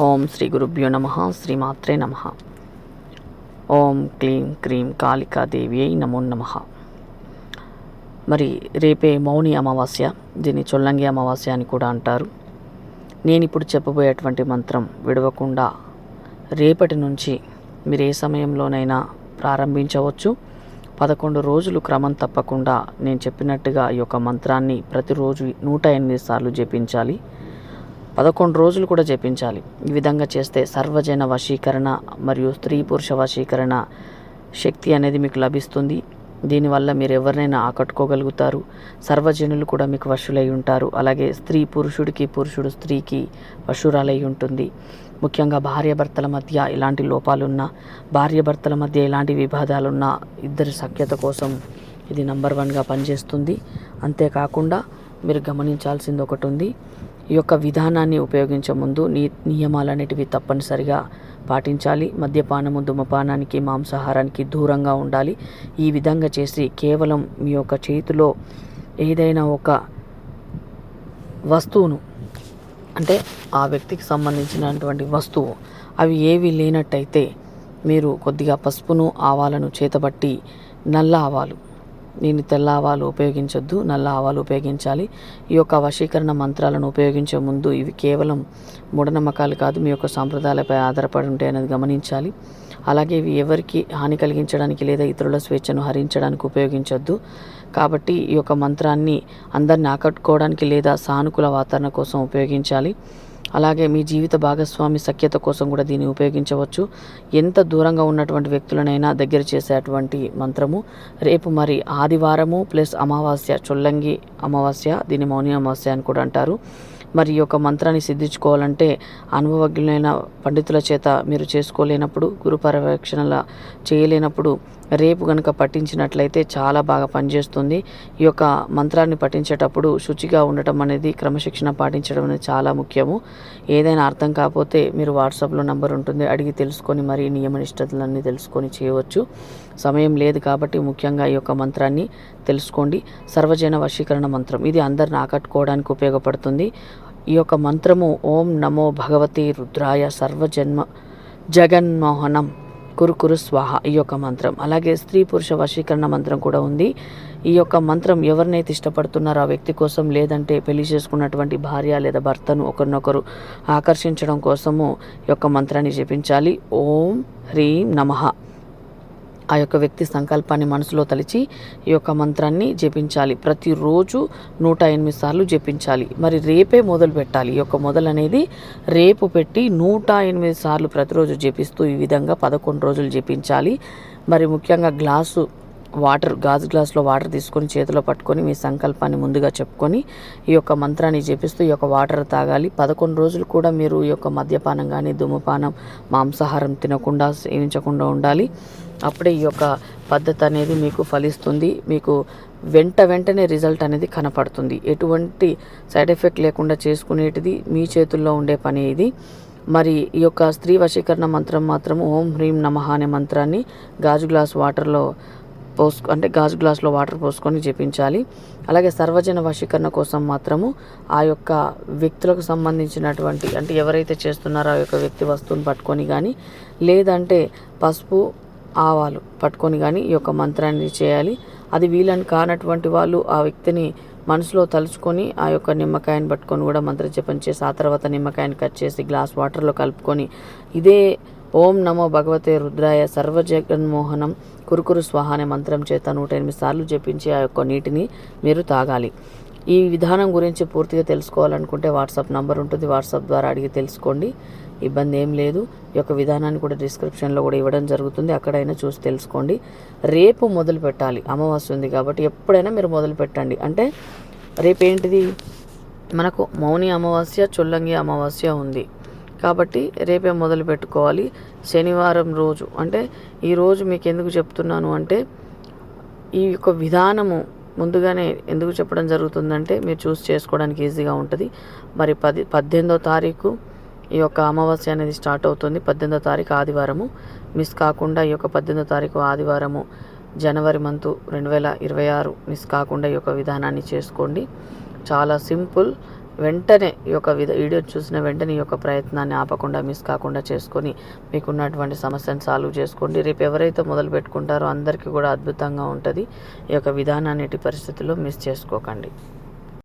ఓం శ్రీ గురుభ్యో నమ శ్రీమాత్రే నమ. ఓం క్లీం క్రీం కాళికాదేవి అయి నమో నమ. మరి రేపే మౌని అమావాస్య దీన్ని చొల్లంగి అమావాస్య అని కూడా అంటారు. నేను ఇప్పుడు చెప్పబోయేటువంటి మంత్రం విడవకుండా రేపటి నుంచి మీరు ఏ సమయంలోనైనా ప్రారంభించవచ్చు. పదకొండు రోజులు క్రమం తప్పకుండా నేను చెప్పినట్టుగా ఈ యొక్క మంత్రాన్ని ప్రతిరోజు నూట ఎనిమిది సార్లు జపించాలి. పదకొండు రోజులు కూడా జపించాలి. ఈ విధంగా చేస్తే సర్వజన వశీకరణ మరియు స్త్రీ పురుష వశీకరణ శక్తి అనేది మీకు లభిస్తుంది. దీనివల్ల మీరు ఎవరినైనా ఆకట్టుకోగలుగుతారు. సర్వజనులు కూడా మీకు వశులై ఉంటారు. అలాగే స్త్రీ పురుషుడికి పురుషుడు స్త్రీకి వశురాలై ఉంటుంది. ముఖ్యంగా భార్యాభర్తల మధ్య ఎలాంటి లోపాలున్నా భార్యాభర్తల మధ్య ఎలాంటి విభేదాలున్నా ఇద్దరి సఖ్యత కోసం ఇది నంబర్ వన్గా పనిచేస్తుంది. అంతేకాకుండా మీరు గమనించాల్సింది ఒకటి ఉంది. ఈ యొక్క విధానాన్ని ఉపయోగించే ముందు నీ నియమాలనేటివి తప్పనిసరిగా పాటించాలి. మద్యపానము ధూమపానానికి మాంసాహారానికి దూరంగా ఉండాలి. ఈ విధంగా చేసి కేవలం మీ యొక్క చేతిలో ఏదైనా ఒక వస్తువును అంటే ఆ వ్యక్తికి సంబంధించినటువంటి వస్తువు అవి ఏవి లేనట్టయితే మీరు కొద్దిగా పసుపును ఆవాలను చేతబట్టి నల్ల ఆవాలు నేను తెల్ల ఆవాలు ఉపయోగించొద్దు నల్ల ఆవాలు ఉపయోగించాలి. ఈ యొక్క వశీకరణ మంత్రాలను ఉపయోగించే ముందు ఇవి కేవలం మూఢనమ్మకాలు కాదు మీ యొక్క సాంప్రదాయాలపై ఆధారపడి ఉంటాయి అనేది గమనించాలి. అలాగే ఇవి ఎవరికి హాని కలిగించడానికి లేదా ఇతరుల స్వేచ్ఛను హరించడానికి ఉపయోగించొద్దు. కాబట్టి ఈ యొక్క మంత్రాన్ని అందరిని ఆకట్టుకోవడానికి లేదా సానుకూల వాతావరణ కోసం ఉపయోగించాలి. అలాగే మీ జీవిత భాగస్వామి సఖ్యత కోసం కూడా దీన్ని ఉపయోగించవచ్చు. ఎంత దూరంగా ఉన్నటువంటి వ్యక్తులనైనా దగ్గర చేసేటువంటి మంత్రము. రేపు మరి ఆదివారము ప్లస్ అమావాస్య చొల్లంగి అమావాస్య దీన్ని మౌని అమావాస్య అని కూడా అంటారు. మరి ఈ యొక్క మంత్రాన్ని సిద్ధించుకోవాలంటే అనుభవజ్ఞులైన పండితుల చేత మీరు చేసుకోలేనప్పుడు గురు పర్యవేక్షణల చేయలేనప్పుడు రేపు కనుక పఠించినట్లయితే చాలా బాగా పనిచేస్తుంది. ఈ యొక్క మంత్రాన్ని పఠించేటప్పుడు శుచిగా ఉండటం అనేది క్రమశిక్షణ పాటించడం అనేది చాలా ముఖ్యము. ఏదైనా అర్థం కాకపోతే మీరు వాట్సాప్లో నంబర్ ఉంటుంది అడిగి తెలుసుకొని మరి నియమ నిష్టతలన్నీ తెలుసుకొని చేయవచ్చు. సమయం లేదు కాబట్టి ముఖ్యంగా ఈ యొక్క మంత్రాన్ని తెలుసుకోండి. సర్వజన వశీకరణ మంత్రం ఇది అందరిని ఆకట్టుకోవడానికి ఉపయోగపడుతుంది. ఈ యొక్క మంత్రము ఓం నమో భగవతి రుద్రాయ సర్వజన్మ జగన్మోహనం. కురుకురు స్వాహ ఈ యొక్క మంత్రం. అలాగే స్త్రీ పురుష వశీకరణ మంత్రం కూడా ఉంది. ఈ యొక్క మంత్రం ఎవరినైతే ఇష్టపడుతున్నారో ఆ వ్యక్తి కోసం లేదంటే పెళ్ళి చేసుకున్నటువంటి భార్య లేదా భర్తను ఒకరినొకరు ఆకర్షించడం కోసము ఈ యొక్క మంత్రాన్ని జపించాలి. ఓం హ్రీం నమః. ఆ యొక్క వ్యక్తి సంకల్పాన్ని మనసులో తలిచి ఈ యొక్క మంత్రాన్ని జపించాలి. ప్రతిరోజు నూట ఎనిమిది సార్లు జపించాలి. మరి రేపే మొదలు పెట్టాలి. ఈ యొక్క మొదలు అనేది రేపు పెట్టి నూట ఎనిమిది సార్లు ప్రతిరోజు జపిస్తూ ఈ విధంగా పదకొండు రోజులు జపించాలి. మరి ముఖ్యంగా గ్లాసు వాటర్ గాజు గ్లాస్లో వాటర్ తీసుకొని చేతిలో పట్టుకొని మీ సంకల్పాన్ని ముందుగా చెప్పుకొని ఈ యొక్క మంత్రాన్ని జపిస్తూ ఈ యొక్క వాటర్ తాగాలి. పదకొండు రోజులు కూడా మీరు ఈ యొక్క మద్యపానం కానీ ధూమపానం మాంసాహారం తినకుండా సేవించకుండా ఉండాలి. అప్పుడే ఈ యొక్క పద్ధతి అనేది మీకు ఫలిస్తుంది. మీకు వెంట వెంటనే రిజల్ట్ అనేది కనపడుతుంది. ఎటువంటి సైడ్ ఎఫెక్ట్ లేకుండా చేసుకునేటిది మీ చేతుల్లో ఉండే పని ఇది. మరి ఈ యొక్క స్త్రీ వశీకరణ మంత్రం మాత్రం ఓం హ్రీం నమః అనే మంత్రాన్ని గాజు గ్లాస్ వాటర్లో పోసు అంటే గాజు గ్లాస్లో వాటర్ పోసుకొని జపించాలి. అలాగే సర్వజన వశీకరణ కోసం మాత్రము ఆ యొక్క వ్యక్తులకు సంబంధించినటువంటి అంటే ఎవరైతే చేస్తున్నారో ఆ యొక్క వ్యక్తి వస్తువుని పట్టుకొని కానీ లేదంటే పసుపు ఆవాలు పట్టుకొని కానీ ఈ యొక్క మంత్రాన్ని చేయాలి. అది వీలని కానటువంటి వాళ్ళు ఆ వ్యక్తిని మనసులో తలుచుకొని ఆ యొక్క నిమ్మకాయని పట్టుకొని కూడా మంత్రజపం చేసి ఆ తర్వాత నిమ్మకాయని కట్ చేసి గ్లాస్ వాటర్లో కలుపుకొని ఇదే ఓం నమో భగవతే రుద్రాయ సర్వజగన్మోహనం కురుకురు స్వాహ అనే మంత్రం చేత నూట ఎనిమిది సార్లు జపించి ఆ యొక్క నీటిని మీరు తాగాలి. ఈ విధానం గురించి పూర్తిగా తెలుసుకోవాలనుకుంటే వాట్సాప్ నంబర్ ఉంటుంది. వాట్సాప్ ద్వారా అడిగి తెలుసుకోండి. ఇబ్బంది ఏం లేదు. ఈ యొక్క విధానాన్ని కూడా డిస్క్రిప్షన్లో కూడా ఇవ్వడం జరుగుతుంది. అక్కడైనా చూసి తెలుసుకోండి. రేపు మొదలు పెట్టాలి. అమావాస్య ఉంది కాబట్టి ఎప్పుడైనా మీరు మొదలు పెట్టండి. అంటే రేపు ఏంటిది మనకు మౌని అమావాస్య చొల్లంగి అమావాస్య ఉంది. కాబట్టి రేపే మొదలు పెట్టుకోవాలి. శనివారం రోజు. అంటే ఈరోజు మీకు ఎందుకు చెప్తున్నాను అంటే ఈ యొక్క విధానము ముందుగానే ఎందుకు చెప్పడం జరుగుతుందంటే మీరు చూస్ చేసుకోవడానికి ఈజీగా ఉంటుంది. మరి పది పద్దెనిమిదో తారీఖు ఈ యొక్క అమావాస్య అనేది స్టార్ట్ అవుతుంది. పద్దెనిమిదో తారీఖు ఆదివారము. మిస్ కాకుండా ఈ యొక్క పద్దెనిమిదో తారీఖు ఆదివారము జనవరి మంత్ రెండు వేల ఇరవై ఆరు మిస్ కాకుండా ఈ యొక్క విధానాన్ని చేసుకోండి. చాలా సింపుల్ వెంటనే ఈ యొక్క విధ వీడియో చూసిన వెంటనే ఈ యొక్క ప్రయత్నాన్ని ఆపకుండా మిస్ కాకుండా చేసుకొని మీకున్నటువంటి సమస్యను సాల్వ్ చేసుకోండి. రేపు ఎవరైతే మొదలు పెట్టుకుంటారో అందరికీ కూడా అద్భుతంగా ఉంటుంది. ఈ యొక్క విధానాన్ని ఎట్టి పరిస్థితుల్లో మిస్ చేసుకోకండి.